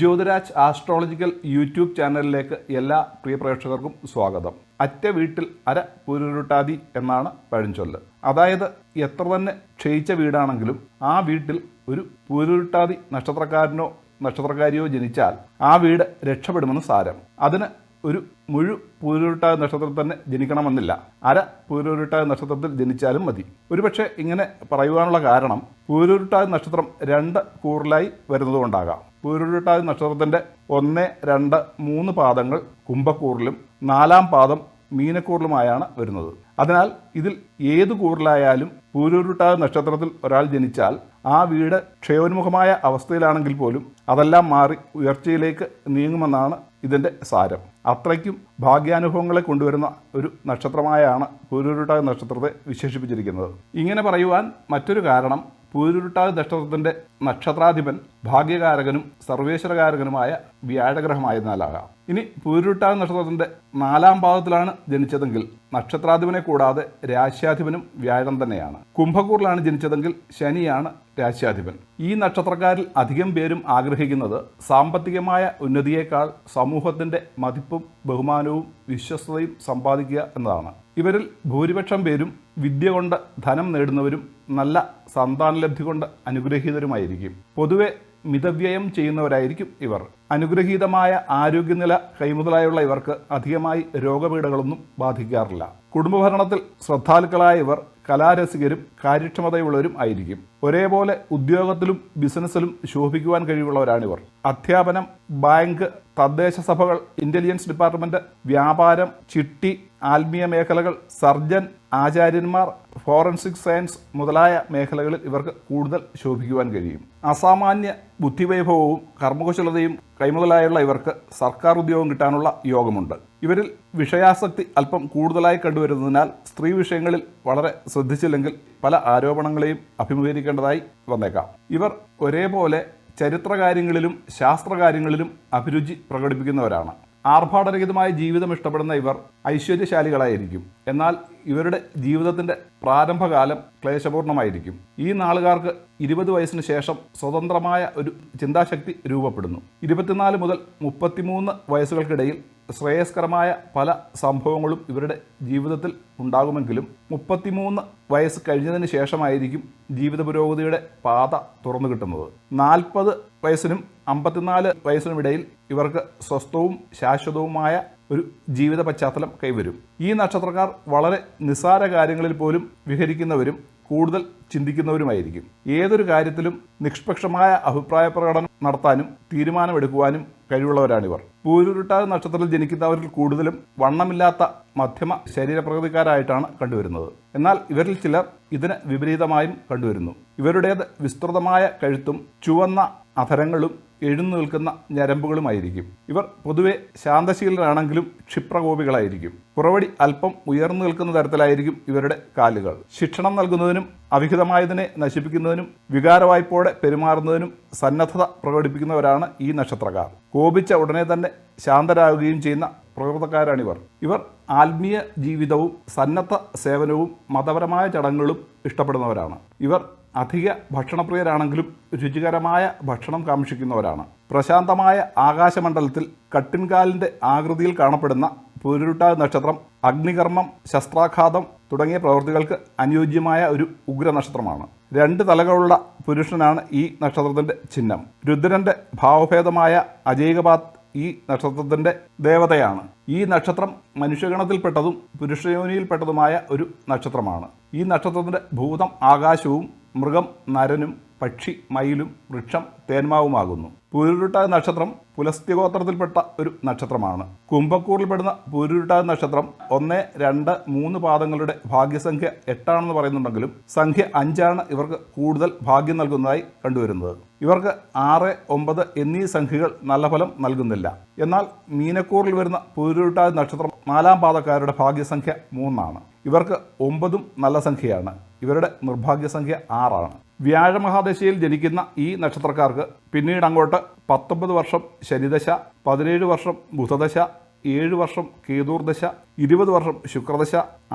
Jyothiraj astrological YouTube ചാനലിലേക്ക് എല്ലാ പ്രിയ പ്രേക്ഷകർക്കും സ്വാഗതം. അറ്റ വീട്ടിൽ അര പുരുരുട്ടാതി എന്നാണ് പഴഞ്ചൊല്ല്. അതായത് എത്ര തന്നെ ക്ഷയിച്ച വീടാണെങ്കിലും ആ വീട്ടിൽ ഒരു പുരുരുട്ടാതി നക്ഷത്രക്കാരനോ നക്ഷത്രക്കാരിയോ ജനിച്ചാൽ ആ വീട് രക്ഷപ്പെടുമെന്ന് സാരം. അതിന് ഒരു മുഴു പൂരുരുട്ടായ നക്ഷത്രത്തിൽ തന്നെ ജനിക്കണമെന്നില്ല. അര പൂരുരുട്ടായ നക്ഷത്രത്തിൽ ജനിച്ചാലും മതി. ഒരുപക്ഷെ ഇങ്ങനെ പറയുവാനുള്ള കാരണം പൂരുരുട്ടായ നക്ഷത്രം രണ്ട് കൂറിലായി വരുന്നതുകൊണ്ടാകാം. പൂരുരുട്ടായ നക്ഷത്രത്തിന്റെ ഒന്ന് രണ്ട് മൂന്ന് പാദങ്ങൾ കുംഭക്കൂറിലും നാലാം പാദം മീനക്കൂറിലുമായാണ് വരുന്നത്. അതിനാൽ ഇതിൽ ഏത് കൂറിലായാലും പൂരുരുട്ടാതി നക്ഷത്രത്തിൽ ഒരാൾ ജനിച്ചാൽ ആ വീട് ക്ഷയോന്മുഖമായ അവസ്ഥയിലാണെങ്കിൽ പോലും അതെല്ലാം മാറി ഉയർച്ചയിലേക്ക് നീങ്ങുമെന്നാണ് ഇതിന്റെ സാരം. അത്രയ്ക്കും ഭാഗ്യാനുഭവങ്ങളെ കൊണ്ടുവരുന്ന ഒരു നക്ഷത്രമായാണ് പൂരുരുട്ടാതി നക്ഷത്രത്തെ വിശേഷിപ്പിച്ചിരിക്കുന്നത്. ഇങ്ങനെ പറയുവാൻ മറ്റൊരു കാരണം പൂരുരുട്ടായ നക്ഷത്രത്തിന്റെ നക്ഷത്രാധിപൻ ഭാഗ്യകാരകനും സർവേശ്വരകാരകനുമായ വ്യാഴഗ്രഹമായതിനാലാകാം ഇനി പൂരുരുട്ടാതി നക്ഷത്രത്തിന്റെ നാലാം പാദത്തിലാണ് ജനിച്ചതെങ്കിൽ നക്ഷത്രാധിപനെ കൂടാതെ രാശ്യാധിപനും വ്യാഴം തന്നെയാണ്. കുംഭക്കൂറിലാണ് ജനിച്ചതെങ്കിൽ ശനിയാണ് രാശ്യാധിപൻ. ഈ നക്ഷത്രക്കാരിൽ അധികം പേരും ആഗ്രഹിക്കുന്നത് സാമ്പത്തികമായ ഉന്നതിയേക്കാൾ സമൂഹത്തിന്റെ മതിപ്പും ബഹുമാനവും വിശ്വസ്തയും സമ്പാദിക്കുക എന്നതാണ്. ഇവരിൽ ഭൂരിപക്ഷം പേരും വിദ്യ കൊണ്ട് ധനം നേടുന്നവരും നല്ല സന്താനലബ്ധി കൊണ്ട് അനുഗ്രഹീതരുമായിരിക്കും. പൊതുവെ മിതവ്യയം ചെയ്യുന്നവരായിരിക്കും ഇവർ. അനുഗ്രഹീതമായ ആരോഗ്യനില കൈമുതലായുള്ള ഇവർക്ക് അധികമായി രോഗപീഠകളൊന്നും ബാധിക്കാറില്ല. കുടുംബഭരണത്തിൽ ശ്രദ്ധാലുക്കളായ ഇവർ കലാരസികരും കാര്യക്ഷമതയുള്ളവരും ആയിരിക്കും. ഒരേപോലെ ഉദ്യോഗത്തിലും ബിസിനസ്സിലും ശോഭിക്കുവാൻ കഴിവുള്ളവരാണിവർ അധ്യാപനം ബാങ്ക് തദ്ദേശ സഭകൾ ഇന്റലിജൻസ് ഡിപ്പാർട്ട്മെന്റ് വ്യാപാരം ചിട്ടി ആത്മീയ മേഖലകൾ സർജൻ ആചാര്യന്മാർ ഫോറൻസിക് സയൻസ് മുതലായ മേഖലകളിൽ ഇവർക്ക് കൂടുതൽ ശോഭിക്കുവാൻ കഴിയും. അസാമാന്യ ബുദ്ധിവൈഭവവും കർമ്മകുശലതയും കൈമുതലായുള്ള ഇവർക്ക് സർക്കാർ ഉദ്യോഗം കിട്ടാനുള്ള യോഗമുണ്ട്. ഇവരിൽ വിഷയാസക്തി അല്പം കൂടുതലായി കണ്ടുവരുന്നതിനാൽ സ്ത്രീ വിഷയങ്ങളിൽ വളരെ ശ്രദ്ധിച്ചില്ലെങ്കിൽ പല ആരോപണങ്ങളെയും അഭിമുഖീകരിക്കേണ്ടതായി വന്നേക്കാം. ഇവർ ഒരേപോലെ ചരിത്രകാര്യങ്ങളിലും ശാസ്ത്രകാര്യങ്ങളിലും അഭിരുചി പ്രകടിപ്പിക്കുന്നവരാണ്. ആർഭാടരഹിതമായ ജീവിതം ഇഷ്ടപ്പെടുന്ന ഇവർ ഐശ്വര്യശാലികളായിരിക്കും. എന്നാൽ ഇവരുടെ ജീവിതത്തിന്റെ പ്രാരംഭകാലം ക്ലേശപൂർണമായിരിക്കും. ഈ നാളുകാർക്ക് ഇരുപത് വയസ്സിന് ശേഷം സ്വതന്ത്രമായ ഒരു ചിന്താശക്തി രൂപപ്പെടുന്നു. ഇരുപത്തിനാല് മുതൽ മുപ്പത്തിമൂന്ന് വയസ്സുകൾക്കിടയിൽ ശ്രേയസ്കരമായ പല സംഭവങ്ങളും ഇവരുടെ ജീവിതത്തിൽ ഉണ്ടാകുമെങ്കിലും മുപ്പത്തിമൂന്ന് വയസ്സ് കഴിഞ്ഞതിന് ശേഷമായിരിക്കും ജീവിത പുരോഗതിയുടെ പാത തുറന്നു കിട്ടുന്നത്. നാൽപ്പത് വയസ്സിനും അമ്പത്തിനാല് വയസ്സിനുമിടയിൽ ഇവർക്ക് സ്വസ്ഥവും ശാശ്വതവുമായ ഒരു ജീവിത പശ്ചാത്തലം കൈവരും. ഈ നക്ഷത്രക്കാർ വളരെ നിസ്സാര കാര്യങ്ങളിൽ പോലും വിഹരിക്കുന്നവരും കൂടുതൽ ചിന്തിക്കുന്നവരുമായിരിക്കും. ഏതൊരു കാര്യത്തിലും നിഷ്പക്ഷമായ അഭിപ്രായ പ്രകടനം നടത്താനും തീരുമാനമെടുക്കുവാനും കഴിവുള്ളവരാണിവർ. പൂരുരുട്ടാതെ നക്ഷത്രത്തിൽ ജനിക്കുന്നവരിൽ കൂടുതലും വണ്ണമില്ലാത്ത മധ്യമ ശരീരപ്രകൃതിക്കാരായിട്ടാണ് കണ്ടുവരുന്നത്. എന്നാൽ ഇവരിൽ ചിലർ ഇതിന് വിപരീതമായും കണ്ടുവരുന്നു. ഇവരുടേത് വിസ്തൃതമായ കഴുത്തും ചുവന്ന അധരങ്ങളും എഴുന്നു നിൽക്കുന്ന ഞരമ്പുകളുമായിരിക്കും. ഇവർ പൊതുവെ ശാന്തശീലരാണെങ്കിലും ക്ഷിപ്രകോപികളായിരിക്കും. പുറവടി അല്പം ഉയർന്നു നിൽക്കുന്ന തരത്തിലായിരിക്കും ഇവരുടെ കാലുകൾ. ശിക്ഷണം നൽകുന്നതിനും അവിഹിതമായതിനെ നശിപ്പിക്കുന്നതിനും വികാരവായ്പോടെ പെരുമാറുന്നതിനും സന്നദ്ധത പ്രകടിപ്പിക്കുന്നവരാണ് ഈ നക്ഷത്രക്കാർ. കോപിച്ച ഉടനെ തന്നെ ശാന്തരാകുകയും ചെയ്യുന്ന പ്രകൃതക്കാരാണിവർ. ഇവർ ആത്മീയ ജീവിതവും സന്നദ്ധ സേവനവും മതപരമായ ചടങ്ങുകളും ഇഷ്ടപ്പെടുന്നവരാണ്. ഇവർ അധിക ഭക്ഷണപ്രിയരാണെങ്കിലും രുചികരമായ ഭക്ഷണം കാക്ഷിക്കുന്നവരാണ്. പ്രശാന്തമായ ആകാശമണ്ഡലത്തിൽ കട്ടിൻകാലിന്റെ ആകൃതിയിൽ കാണപ്പെടുന്ന പൂരുരുട്ട നക്ഷത്രം അഗ്നികർമ്മം ശസ്ത്രാഘാതം തുടങ്ങിയ പ്രവൃത്തികൾക്ക് അനുയോജ്യമായ ഒരു ഉഗ്ര നക്ഷത്രമാണ് രണ്ട് തലകളുള്ള പുരുഷനാണ് ഈ നക്ഷത്രത്തിന്റെ ചിഹ്നം. രുദ്രന്റെ ഭാവഭേദമായ അജൈകപാത് ഈ നക്ഷത്രത്തിന്റെ ദേവതയാണ്. ഈ നക്ഷത്രം മനുഷ്യഗണത്തിൽപ്പെട്ടതും പുരുഷയോനിയിൽപ്പെട്ടതുമായ ഒരു നക്ഷത്രമാണ്. ഈ നക്ഷത്രത്തിന്റെ ഭൂതം ആകാശവും മൃഗം നരനും പക്ഷി മയിലും വൃക്ഷം തേന്മാവുമാകുന്നു. പൂരുരുട്ടായ നക്ഷത്രം പുലസ്ത്യഗോത്രത്തിൽപ്പെട്ട ഒരു നക്ഷത്രമാണ്. കുംഭക്കൂറിൽപ്പെടുന്ന പൂരുരുട്ടായ നക്ഷത്രം ഒന്ന് രണ്ട് മൂന്ന് പാദങ്ങളുടെ ഭാഗ്യസംഖ്യ എട്ടാണെന്ന് പറയുന്നുണ്ടെങ്കിലും സംഖ്യ അഞ്ചാണ് ഇവർക്ക് കൂടുതൽ ഭാഗ്യം നൽകുന്നതായി കണ്ടുവരുന്നത്. ഇവർക്ക് ആറ് ഒമ്പത് എന്നീ സംഖ്യകൾ നല്ല ഫലം നൽകുന്നില്ല. എന്നാൽ മീനക്കൂറിൽ വരുന്ന പൂരുരുട്ടായ നക്ഷത്രം നാലാം പാദക്കാരുടെ ഭാഗ്യസംഖ്യ മൂന്നാണ്. ഇവർക്ക് ഒമ്പതും നല്ല സംഖ്യയാണ്. ഇവരുടെ നിർഭാഗ്യസംഖ്യ ആറാണ്. വ്യാഴമഹാദശയിൽ ജനിക്കുന്ന ഈ നക്ഷത്രക്കാർക്ക് പിന്നീട് അങ്ങോട്ട് പത്തൊമ്പത് വർഷം ശനിദശ പതിനേഴ് വർഷം ബുധദശ ഏഴ് വർഷം കേതൂർദശ ഇരുപത് വർഷം ശുക്രദശ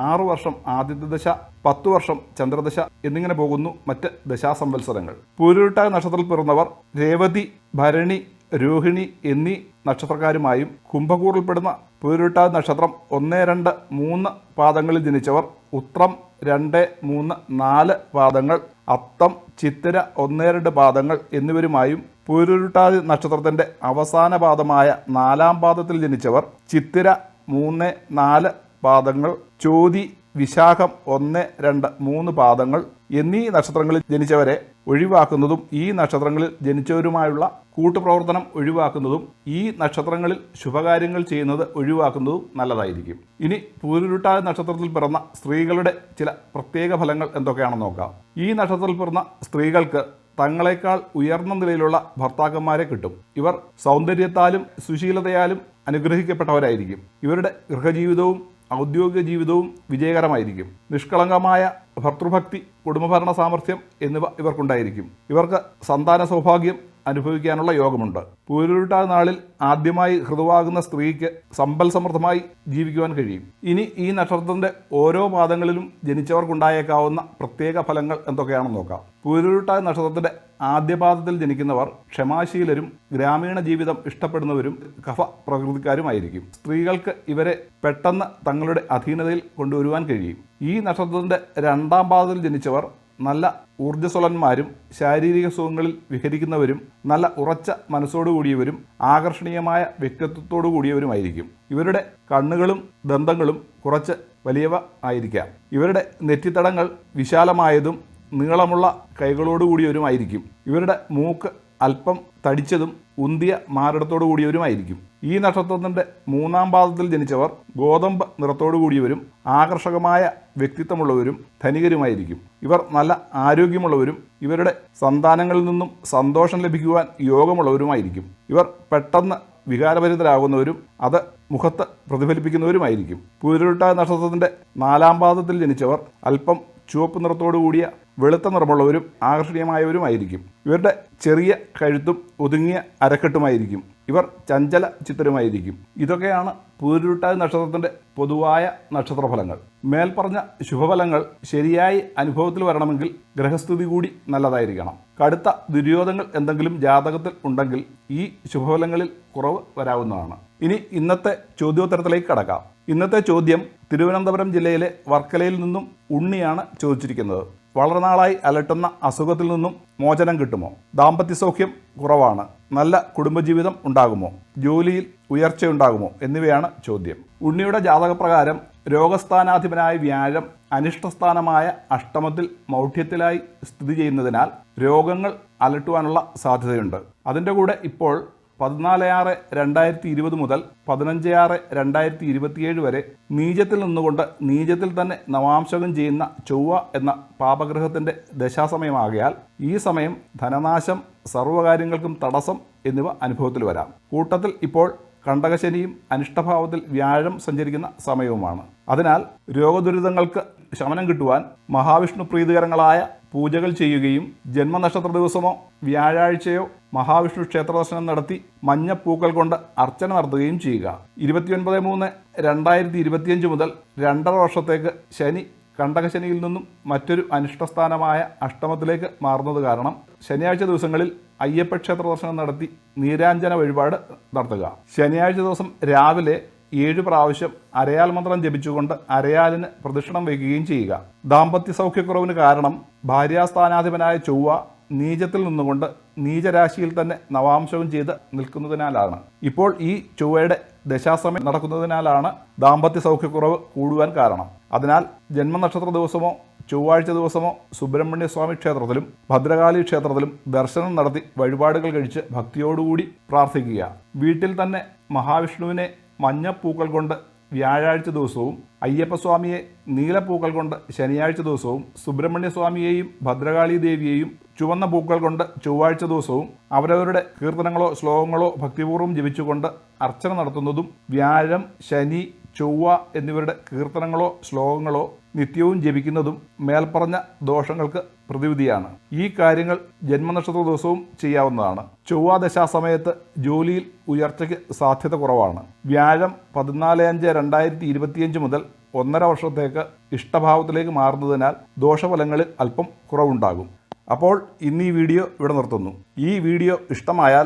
ആറ് വർഷം ആദിത്യ ദശ പത്ത് വർഷം ചന്ദ്രദശ എന്നിങ്ങനെ പോകുന്നു മറ്റ് ദശാസംവത്സരങ്ങൾ. പൂരുരുട്ടായ നക്ഷത്രത്തിൽ പിറന്നവർ രേവതി ഭരണി രോഹിണി എന്നീ നക്ഷത്രക്കാരുമായും കുംഭക്കൂറിൽപ്പെടുന്ന പൂരുട്ടാതി നക്ഷത്രം ഒന്ന് രണ്ട് മൂന്ന് പാദങ്ങളിൽ ജനിച്ചവർ ഉത്രം രണ്ട് മൂന്ന് നാല് പാദങ്ങൾ അത്തം ചിത്തിര ഒന്ന് രണ്ട് പാദങ്ങൾ എന്നിവരുമായും പുരുരുട്ടാതി നക്ഷത്രത്തിന്റെ അവസാന പാദമായ നാലാം പാദത്തിൽ ജനിച്ചവർ ചിത്തിര മൂന്ന് നാല് പാദങ്ങൾ ചോതി വിശാഖം ഒന്ന് രണ്ട് മൂന്ന് പാദങ്ങൾ എന്നീ നക്ഷത്രങ്ങളിൽ ജനിച്ചവരെ ഒഴിവാക്കുന്നതും ഈ നക്ഷത്രങ്ങളിൽ ജനിച്ചവരുമായുള്ള കൂട്ടുപ്രവർത്തനം ഒഴിവാക്കുന്നതും ഈ നക്ഷത്രങ്ങളിൽ ശുഭകാര്യങ്ങൾ ചെയ്യുന്നത് ഒഴിവാക്കുന്നതും നല്ലതായിരിക്കും. ഇനി പൂരുരുട്ടായ നക്ഷത്രത്തിൽ പിറന്ന സ്ത്രീകളുടെ ചില പ്രത്യേക ഫലങ്ങൾ എന്തൊക്കെയാണെന്ന് നോക്കാം. ഈ നക്ഷത്രത്തിൽ പിറന്ന സ്ത്രീകൾക്ക് തങ്ങളെക്കാൾ ഉയർന്ന നിലയിലുള്ള ഭർത്താക്കന്മാരെ കിട്ടും. ഇവർ സൗന്ദര്യത്താലും സുശീലതയാലും അനുഗ്രഹിക്കപ്പെട്ടവരായിരിക്കും. ഇവരുടെ ഗൃഹജീവിതവും ഔദ്യോഗിക ജീവിതവും വിജയകരമായിരിക്കും. നിഷ്കളങ്കമായ ഭർത്തൃഭക്തി കുടുംബഭരണ സാമർഥ്യം എന്നിവ ഇവർക്കുണ്ടായിരിക്കും. ഇവർക്ക് സന്താന സൗഭാഗ്യം അനുഭവിക്കാനുള്ള യോഗമുണ്ട്. പൂരുരുട്ടാ നാളിൽ ആദ്യമായി ഹൃദവാകുന്ന സ്ത്രീക്ക് സമ്പൽ സമൃദ്ധമായി ജീവിക്കുവാൻ കഴിയും. ഇനി ഈ നക്ഷത്രത്തിന്റെ ഓരോ പാദങ്ങളിലും ജനിച്ചവർക്കുണ്ടായേക്കാവുന്ന പ്രത്യേക ഫലങ്ങൾ എന്തൊക്കെയാണെന്ന് നോക്കാം. പൂരുരുട്ടാ നക്ഷത്രത്തിന്റെ ആദ്യപാദത്തിൽ ജനിക്കുന്നവർ ക്ഷമാശീലരും ഗ്രാമീണ ജീവിതം ഇഷ്ടപ്പെടുന്നവരും കഫ പ്രകൃതിക്കാരുമായിരിക്കും. സ്ത്രീകൾക്ക് ഇവരെ പെട്ടെന്ന് തങ്ങളുടെ അധീനതയിൽ കൊണ്ടുവരുവാൻ കഴിയും. ഈ നക്ഷത്രത്തിന്റെ രണ്ടാം പാദത്തിൽ ജനിച്ചവർ നല്ല ഊർജസ്വലന്മാരും ശാരീരിക സുഖങ്ങളിൽ വിഹരിക്കുന്നവരും നല്ല ഉറച്ച മനസ്സോടുകൂടിയവരും ആകർഷണീയമായ വ്യക്തിത്വത്തോടു കൂടിയവരുമായിരിക്കും ഇവരുടെ കണ്ണുകളും ദന്തങ്ങളും കുറച്ച് വലിയവ ആയിരിക്കാം. ഇവരുടെ നെറ്റിത്തടങ്ങൾ വിശാലമായതും നീളമുള്ള കൈകളോടുകൂടിയവരുമായിരിക്കും. ഇവരുടെ മൂക്ക് അല്പം തടിച്ചതും ഉന്തിയ മാരടത്തോടു കൂടിയവരുമായിരിക്കും ഈ നക്ഷത്രത്തിന്റെ മൂന്നാം പാദത്തിൽ ജനിച്ചവർ ഗോതമ്പ് നിറത്തോടു കൂടിയവരും ആകർഷകമായ വ്യക്തിത്വമുള്ളവരും ധനികരുമായിരിക്കും. ഇവർ നല്ല ആരോഗ്യമുള്ളവരും ഇവരുടെ സന്താനങ്ങളിൽ നിന്നും സന്തോഷം ലഭിക്കുവാൻ യോഗമുള്ളവരുമായിരിക്കും. ഇവർ പെട്ടെന്ന് വികാരഭരിതരാകുന്നവരും അത് മുഖത്ത് പ്രതിഫലിപ്പിക്കുന്നവരുമായിരിക്കും. പൂരുരുട്ട നക്ഷത്രത്തിന്റെ നാലാം പാദത്തിൽ ജനിച്ചവർ അല്പം ചുവപ്പ് നിറത്തോടു കൂടിയ വെളുത്ത നിറമുള്ളവരും ആകർഷണീയമായവരുമായിരിക്കും. ഇവരുടെ ചെറിയ കഴുത്തും ഒതുങ്ങിയ അരക്കെട്ടുമായിരിക്കും. ഇവർ ചഞ്ചല ചിത്തരുമായിരിക്കും. ഇതൊക്കെയാണ് പൂരുരുട്ടാതി നക്ഷത്രത്തിന്റെ പൊതുവായ നക്ഷത്രഫലങ്ങൾ. മേൽപ്പറഞ്ഞ ശുഭഫലങ്ങൾ ശരിയായി അനുഭവത്തിൽ വരണമെങ്കിൽ ഗ്രഹസ്ഥിതി കൂടി നല്ലതായിരിക്കണം. കടുത്ത ദുര്യോധങ്ങൾ എന്തെങ്കിലും ജാതകത്തിൽ ഉണ്ടെങ്കിൽ ഈ ശുഭഫലങ്ങളിൽ കുറവ് വരാവുന്നതാണ്. ഇനി ഇന്നത്തെ ചോദ്യോത്തരത്തിലേക്ക് കടക്കാം. ഇന്നത്തെ ചോദ്യം തിരുവനന്തപുരം ജില്ലയിലെ വർക്കലയിൽ നിന്നും ഉണ്ണിയാണ് ചോദിച്ചിരിക്കുന്നത്. വളരെ നാളായി അലട്ടുന്ന അസുഖത്തിൽ നിന്നും മോചനം കിട്ടുമോ? ദാമ്പത്യ സൗഖ്യം കുറവാണ്. നല്ല കുടുംബജീവിതം ഉണ്ടാകുമോ? ജോലിയിൽ ഉയർച്ചയുണ്ടാകുമോ? എന്നിവയാണ് ചോദ്യം. ഉണ്ണിയുടെ ജാതകപ്രകാരം രോഗസ്ഥാനാധിപനായ വ്യാഴം അനിഷ്ടസ്ഥാനമായ അഷ്ടമത്തിൽ മൗഢ്യത്തിലായി സ്ഥിതി ചെയ്യുന്നതിനാൽ രോഗങ്ങൾ അലട്ടുവാനുള്ള സാധ്യതയുണ്ട്. അതിന്റെ കൂടെ ഇപ്പോൾ പതിനാല് ആറ് രണ്ടായിരത്തി ഇരുപത് മുതൽ പതിനഞ്ച് ആറ് രണ്ടായിരത്തി ഇരുപത്തിയേഴ് വരെ നീചത്തിൽ നിന്നുകൊണ്ട് നീചത്തിൽ തന്നെ നവാംശകം ചെയ്യുന്ന ചൊവ്വ എന്ന പാപഗ്രഹത്തിന്റെ ദശാസമയമാകയാൽ ഈ സമയം ധനനാശം സർവകാര്യങ്ങൾക്കും തടസ്സം എന്നിവ അനുഭവത്തിൽ വരാം. കൂട്ടത്തിൽ ഇപ്പോൾ കണ്ടകശനിയും അനിഷ്ടഭാവത്തിൽ വ്യാഴം സഞ്ചരിക്കുന്ന സമയവുമാണ്. അതിനാൽ രോഗദുരിതങ്ങൾക്ക് ശമനം കിട്ടുവാൻ മഹാവിഷ്ണു പ്രീതികരങ്ങളായ പൂജകൾ ചെയ്യുകയും ജന്മനക്ഷത്ര ദിവസമോ വ്യാഴാഴ്ചയോ മഹാവിഷ്ണു ക്ഷേത്ര ദർശനം നടത്തി മഞ്ഞപ്പൂക്കൾ കൊണ്ട് അർച്ചന നടത്തുകയും ചെയ്യുക. ഇരുപത്തിയൊൻപത് മൂന്ന് രണ്ടായിരത്തി ഇരുപത്തിയഞ്ച് മുതൽ രണ്ടര വർഷത്തേക്ക് ശനി കണ്ടകശനിയിൽ നിന്നും മറ്റൊരു അനിഷ്ടസ്ഥാനമായ അഷ്ടമത്തിലേക്ക് മാറുന്നത് കാരണം ശനിയാഴ്ച ദിവസങ്ങളിൽ അയ്യപ്പ ക്ഷേത്ര ദർശനം നടത്തി നീരാഞ്ജന വഴിപാട് നടത്തുക. ശനിയാഴ്ച ദിവസം രാവിലെ ഏഴ് പ്രാവശ്യം അരയാൽ മന്ത്രം ജപിച്ചുകൊണ്ട് അരയാലിന് പ്രദക്ഷിണം വയ്ക്കുകയും ചെയ്യുക. ദാമ്പത്യ സൗഖ്യക്കുറവിന് കാരണം ഭാര്യാസ്ഥാനാധിപനായ ചൊവ്വ നീചത്തിൽ നിന്നുകൊണ്ട് നീചരാശിയിൽ തന്നെ നവാംശവും ചെയ്ത് നിൽക്കുന്നതിനാലാണ്. ഇപ്പോൾ ഈ ചൊവ്വയുടെ ദശാസമയം നടക്കുന്നതിനാലാണ് ദാമ്പത്യ സൗഖ്യക്കുറവ് കൂടുവാൻ കാരണം. അതിനാൽ ജന്മനക്ഷത്ര ദിവസമോ ചൊവ്വാഴ്ച ദിവസമോ സുബ്രഹ്മണ്യസ്വാമി ക്ഷേത്രത്തിലും ഭദ്രകാളി ക്ഷേത്രത്തിലും ദർശനം നടത്തി വഴിപാടുകൾ കഴിച്ച് ഭക്തിയോടുകൂടി പ്രാർത്ഥിക്കുക. വീട്ടിൽ തന്നെ മഹാവിഷ്ണുവിനെ മഞ്ഞപ്പൂക്കൾ കൊണ്ട് വ്യാഴാഴ്ച ദിവസവും അയ്യപ്പസ്വാമിയെ നീലപ്പൂക്കൾ കൊണ്ട് ശനിയാഴ്ച ദിവസവും സുബ്രഹ്മണ്യസ്വാമിയെയും ഭദ്രകാളി ദേവിയെയും ചുവന്ന പൂക്കൾ കൊണ്ട് ചൊവ്വാഴ്ച ദിവസവും അവരവരുടെ കീർത്തനങ്ങളോ ശ്ലോകങ്ങളോ ഭക്തിപൂർവം ജപിച്ചുകൊണ്ട് അർച്ചന നടത്തുന്നതും വ്യാഴം ശനി ചൊവ്വ എന്നിവരുടെ കീർത്തനങ്ങളോ ശ്ലോകങ്ങളോ നിത്യവും ജപിക്കുന്നതും മേൽപ്പറഞ്ഞ ദോഷങ്ങൾക്ക് പ്രതിവിധിയാണ്. ഈ കാര്യങ്ങൾ ജന്മനക്ഷത്ര ദിവസവും ചെയ്യാവുന്നതാണ്. ചൊവ്വാദശാസമയത്ത് ജോലിയിൽ ഉയർച്ചയ്ക്ക് സാധ്യത കുറവാണ്. വ്യാഴം പതിനാല് അഞ്ച് രണ്ടായിരത്തി ഇരുപത്തിയഞ്ച് മുതൽ ഒന്നര വർഷത്തേക്ക് ഇഷ്ടഭാവത്തിലേക്ക് മാറുന്നതിനാൽ ദോഷഫലങ്ങളിൽ അല്പം കുറവുണ്ടാകും. അപ്പോൾ ഇന്ന് ഈ വീഡിയോ ഇവിടെ നിർത്തുന്നു. ഈ വീഡിയോ ഇഷ്ടമായാൽ